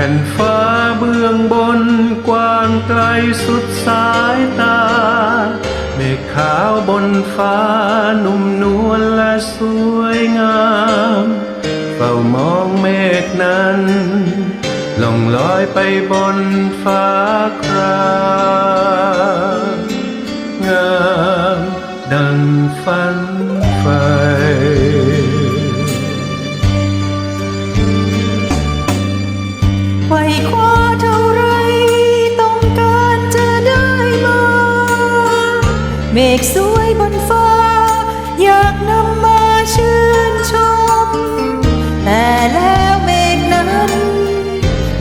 แผ่นฟ้าเบื้องบนกว้างไกลสุดสายตา เมฆขาวบนฟ้านุ่มนวลและสวยงามเฝ้ามองเมฆนั้นล่องลอยไปบนฟ้าครา เมฆสวยบนฟ้า อยากนำมาชื่นชม แต่แล้วเมฆนั้น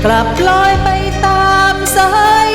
กลับลอยไปตามสาย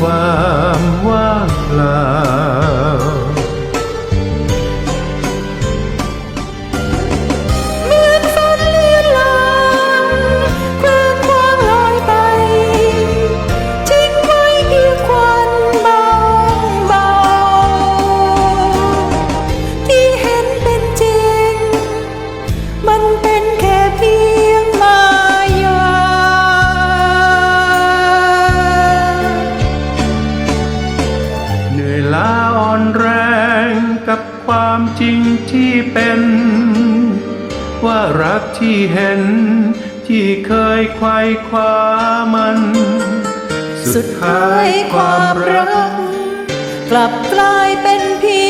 ความว่าาอ่อนแรงกับความจริงที่เป็น ว่ารักที่เห็น ที่เคยไขว้คว้ามัน สุดท้ายความรัก กลับกลายเป็นเพียง